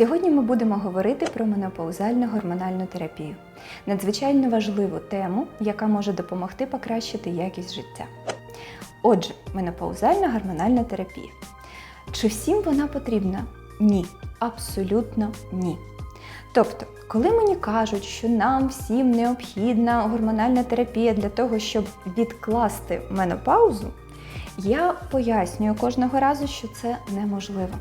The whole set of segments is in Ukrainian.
Сьогодні ми будемо говорити про менопаузальну гормональну терапію, надзвичайно важливу тему, яка може допомогти покращити якість життя. Отже, менопаузальна гормональна терапія. Чи всім вона потрібна? Ні, абсолютно ні. Тобто, коли мені кажуть, що нам всім необхідна гормональна терапія для того, щоб відкласти менопаузу, я пояснюю кожного разу, що це неможливо.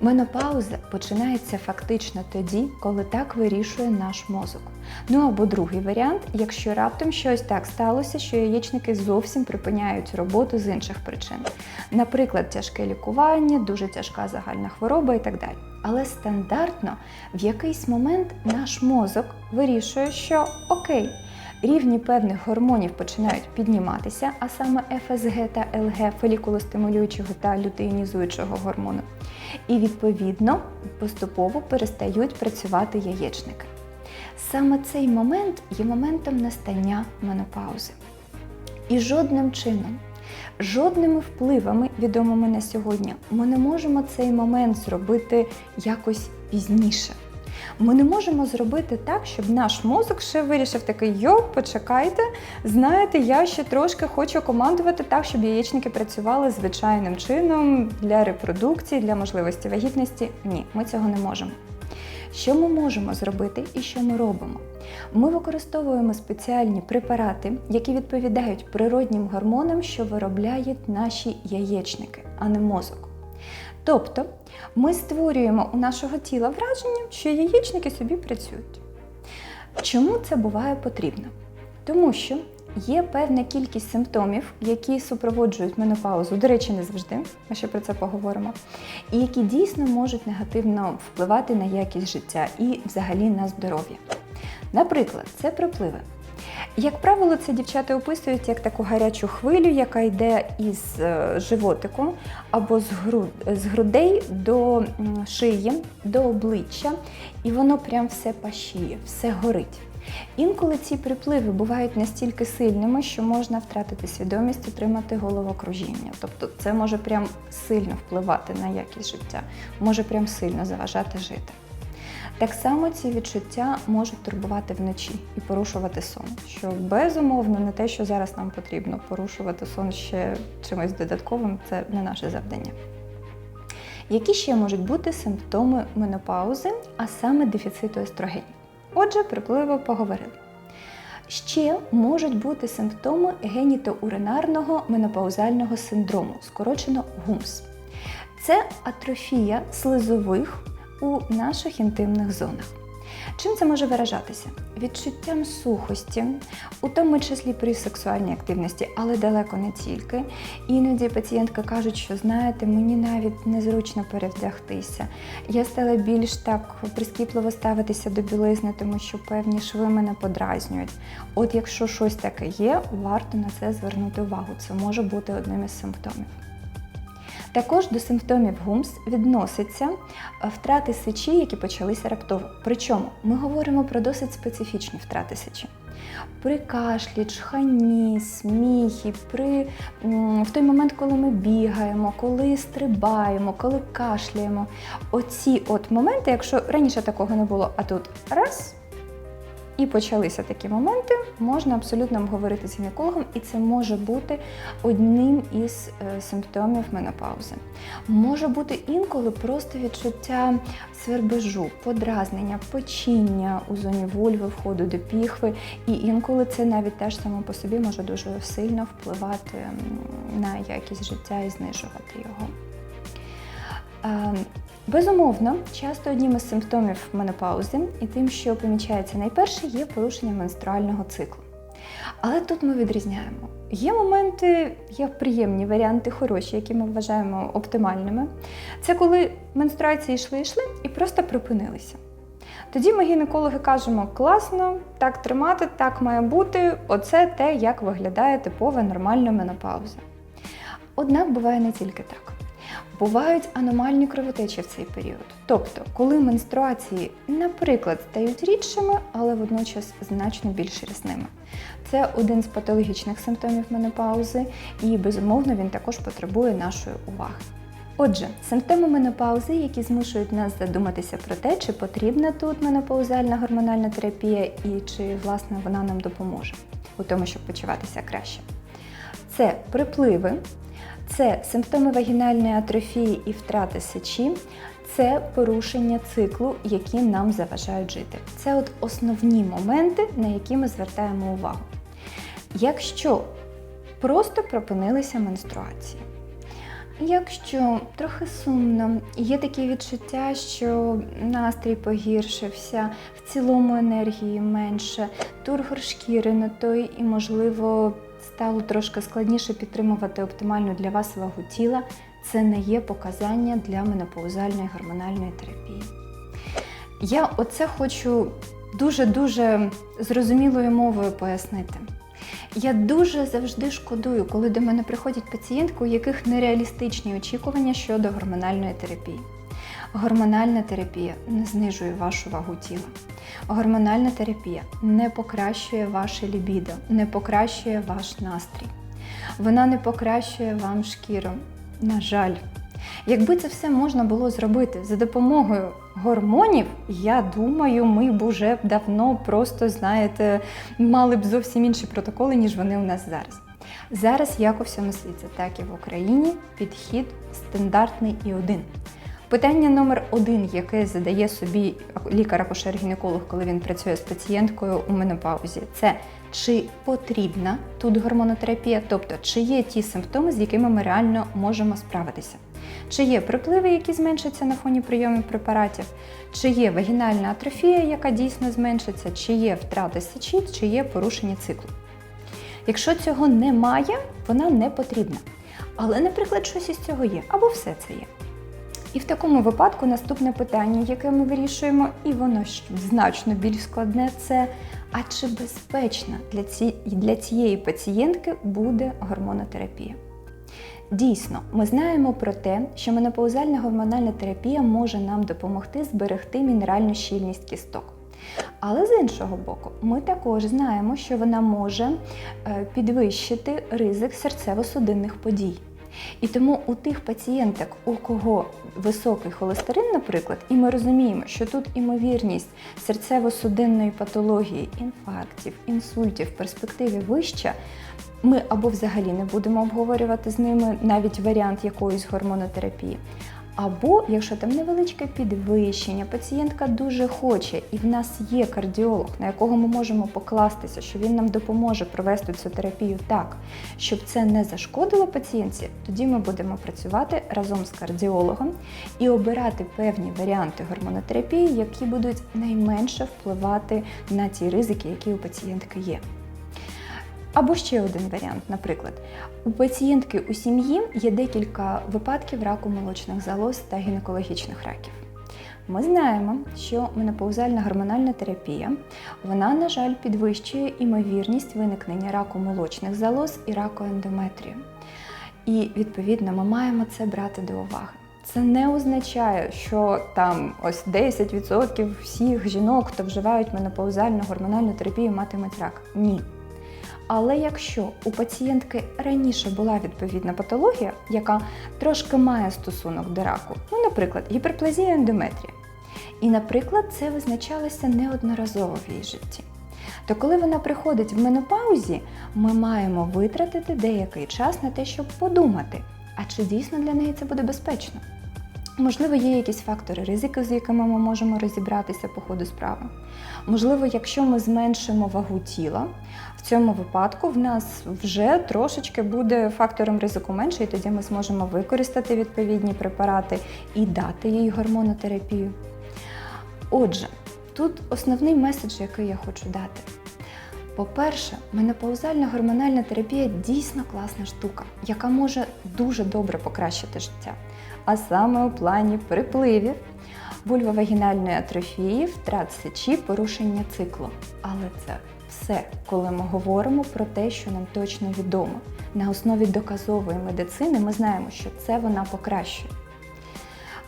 Менопауза починається фактично тоді, коли так вирішує наш мозок. Ну або другий варіант, якщо раптом щось так сталося, що яєчники зовсім припиняють роботу з інших причин. Наприклад, тяжке лікування, дуже тяжка загальна хвороба і так далі. Але стандартно в якийсь момент наш мозок вирішує, що окей. Рівні певних гормонів починають підніматися, а саме ФСГ та ЛГ фолікулостимулюючого та лютеїнізуючого гормону. І відповідно поступово перестають працювати яєчники. Саме цей момент є моментом настання менопаузи. І жодним чином, жодними впливами, відомими на сьогодні, ми не можемо цей момент зробити якось пізніше. Ми не можемо зробити так, щоб наш мозок ще вирішив такий йо, почекайте, знаєте, я ще трошки хочу командувати так, щоб яєчники працювали звичайним чином для репродукції, для можливості вагітності. Ні, ми цього не можемо. Що ми можемо зробити і що ми робимо? Ми використовуємо спеціальні препарати, які відповідають природнім гормонам, що виробляють наші яєчники, а не мозок. Тобто ми створюємо у нашого тіла враження, що яєчники собі працюють. Чому це буває потрібно? Тому що є певна кількість симптомів, які супроводжують менопаузу, до речі, не завжди, ми ще про це поговоримо, і які дійсно можуть негативно впливати на якість життя і взагалі на здоров'я. Наприклад, це припливи. Як правило, це дівчата описують як таку гарячу хвилю, яка йде із е, животику або з, груд, з грудей до шиї, до обличчя, і воно прям все пашіє, все горить. Інколи ці припливи бувають настільки сильними, що можна втратити свідомість, отримати головокружіння. Тобто це може прям сильно впливати на якість життя, може прям сильно заважати жити. Так само ці відчуття можуть турбувати вночі і порушувати сон, що безумовно не те, що зараз нам потрібно порушувати сон ще чимось додатковим, це не наше завдання. Які ще можуть бути симптоми менопаузи, а саме дефіциту естрогенів? Отже, припливо поговорили. Ще можуть бути симптоми генітоуринарного менопаузального синдрому, скорочено ГУМС. Це атрофія слизових у наших інтимних зонах. Чим це може виражатися? Відчуттям сухості, у тому числі при сексуальній активності, але далеко не тільки. Іноді пацієнтка кажуть, що знаєте, мені навіть незручно перевдягтися. Я стала більш так прискіпливо ставитися до білизни, тому що певні шви мене подразнюють. От якщо щось таке є, варто на це звернути увагу. Це може бути одним із симптомів. Також до симптомів ГУМС відносяться втрати сечі, які почалися раптово. Причому ми говоримо про досить специфічні втрати сечі. При кашлі, чханні, сміхі, при, в той момент, коли ми бігаємо, коли стрибаємо, коли кашляємо. Оці от моменти, якщо раніше такого не було, а тут раз. І почалися такі моменти, можна абсолютно обговорити з гінекологом, і це може бути одним із е, симптомів менопаузи. Може бути інколи просто відчуття свербежу, подразнення, печіння у зоні вульви, входу до піхви, і інколи це навіть теж само по собі може дуже сильно впливати на якість життя і знижувати його. Ем, Безумовно, часто одним із симптомів менопаузи і тим, що помічається найперше, є порушення менструального циклу. Але тут ми відрізняємо. Є моменти, є приємні варіанти, хороші, які ми вважаємо оптимальними. Це коли менструації йшли, йшли і просто припинилися. Тоді ми гінекологи кажемо, класно, так тримати, так має бути. Оце те, як виглядає типова нормальна менопауза. Однак буває не тільки так. Бувають аномальні кровотечі в цей період. Тобто, коли менструації, наприклад, стають рідшими, але водночас значно більш рясними. Це один з патологічних симптомів менопаузи, і безумовно він також потребує нашої уваги. Отже, симптоми менопаузи, які змушують нас задуматися про те, чи потрібна тут менопаузальна гормональна терапія і чи власне вона нам допоможе у тому, щоб почуватися краще. Це припливи, це симптоми вагінальної атрофії і втрати сечі, це порушення циклу, які нам заважають жити. Це от основні моменти, на які ми звертаємо увагу. Якщо просто припинилися менструації, якщо трохи сумно, є такі відчуття, що настрій погіршився, в цілому енергії менше, тургор шкіри на той і, можливо, стало трошки складніше підтримувати оптимальну для вас вагу тіла, це не є показання для менопаузальної гормональної терапії. Я оце хочу дуже-дуже зрозумілою мовою пояснити. Я дуже завжди шкодую, коли до мене приходять пацієнтки, у яких нереалістичні очікування щодо гормональної терапії. Гормональна терапія не знижує вашу вагу тіла. Гормональна терапія не покращує ваше лібідо, не покращує ваш настрій. Вона не покращує вам шкіру. На жаль, якби це все можна було зробити за допомогою гормонів, я думаю, ми б уже давно просто, знаєте, мали б зовсім інші протоколи, ніж вони у нас зараз. Зараз, як у всьому світі, так і в Україні, підхід стандартний і один. Питання номер один, яке задає собі лікар-акушер-гінеколог, коли він працює з пацієнткою у менопаузі, це чи потрібна тут гормонотерапія, тобто чи є ті симптоми, з якими ми реально можемо справитися. Чи є припливи, які зменшаться на фоні прийому препаратів, чи є вагінальна атрофія, яка дійсно зменшиться, чи є втрата сечі, чи є порушення циклу. Якщо цього немає, вона не потрібна. Але, наприклад, щось із цього є, або все це є. І в такому випадку наступне питання, яке ми вирішуємо, і воно значно більш складне, це а чи безпечна для, ці, для цієї пацієнтки буде гормонотерапія? Дійсно, ми знаємо про те, що менопаузальна гормональна терапія може нам допомогти зберегти мінеральну щільність кісток. Але з іншого боку, ми також знаємо, що вона може е, підвищити ризик серцево-судинних подій. І тому у тих пацієнток, у кого високий холестерин, наприклад, і ми розуміємо, що тут імовірність серцево-судинної патології, інфарктів, інсультів в перспективі вища, ми або взагалі не будемо обговорювати з ними навіть варіант якоїсь гормонотерапії. Або, якщо там невеличке підвищення, пацієнтка дуже хоче, і в нас є кардіолог, на якого ми можемо покластися, що він нам допоможе провести цю терапію так, щоб це не зашкодило пацієнтці, тоді ми будемо працювати разом з кардіологом і обирати певні варіанти гормонотерапії, які будуть найменше впливати на ті ризики, які у пацієнтки є. Або ще один варіант, наприклад, у пацієнтки у сім'ї є декілька випадків раку молочних залоз та гінекологічних раків. Ми знаємо, що менопаузальна гормональна терапія, вона, на жаль, підвищує імовірність виникнення раку молочних залоз і раку ендометрію. І, відповідно, ми маємо це брати до уваги. Це не означає, що там ось 10% всіх жінок, хто вживають менопаузальну гормональну терапію, матимуть рак. Ні. Але якщо у пацієнтки раніше була відповідна патологія, яка трошки має стосунок до раку, ну, наприклад, гіперплазія ендометрія, і, наприклад, це визначалося неодноразово в її житті, то коли вона приходить в менопаузі, ми маємо витратити деякий час на те, щоб подумати, а чи дійсно для неї це буде безпечно. Можливо, є якісь фактори ризику, з якими ми можемо розібратися по ходу справи. Можливо, якщо ми зменшимо вагу тіла, в цьому випадку в нас вже трошечки буде фактором ризику менше, і тоді ми зможемо використати відповідні препарати і дати їй гормонотерапію. Отже, тут основний меседж, який я хочу дати. По-перше, менопаузальна гормональна терапія дійсно класна штука, яка може дуже добре покращити життя. А саме у плані припливів, вульвовагінальної атрофії, втрат сечі, порушення циклу. Але це все, коли ми говоримо про те, що нам точно відомо. На основі доказової медицини ми знаємо, що це вона покращує.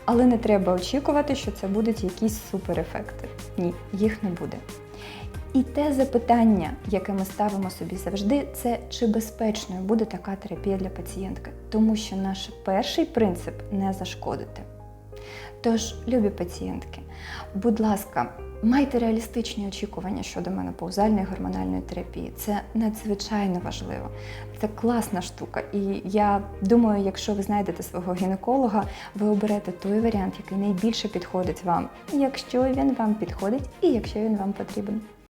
Але не треба очікувати, що це будуть якісь суперефекти. Ні, їх не буде. І те запитання, яке ми ставимо собі завжди, це чи безпечною буде така терапія для пацієнтки, тому що наш перший принцип не зашкодити. Тож, любі пацієнтки, будь ласка, майте реалістичні очікування щодо менопаузальної гормональної терапії. Це надзвичайно важливо. Це класна штука. І я думаю, якщо ви знайдете свого гінеколога, ви оберете той варіант, який найбільше підходить вам, якщо він вам підходить і якщо він вам потрібен.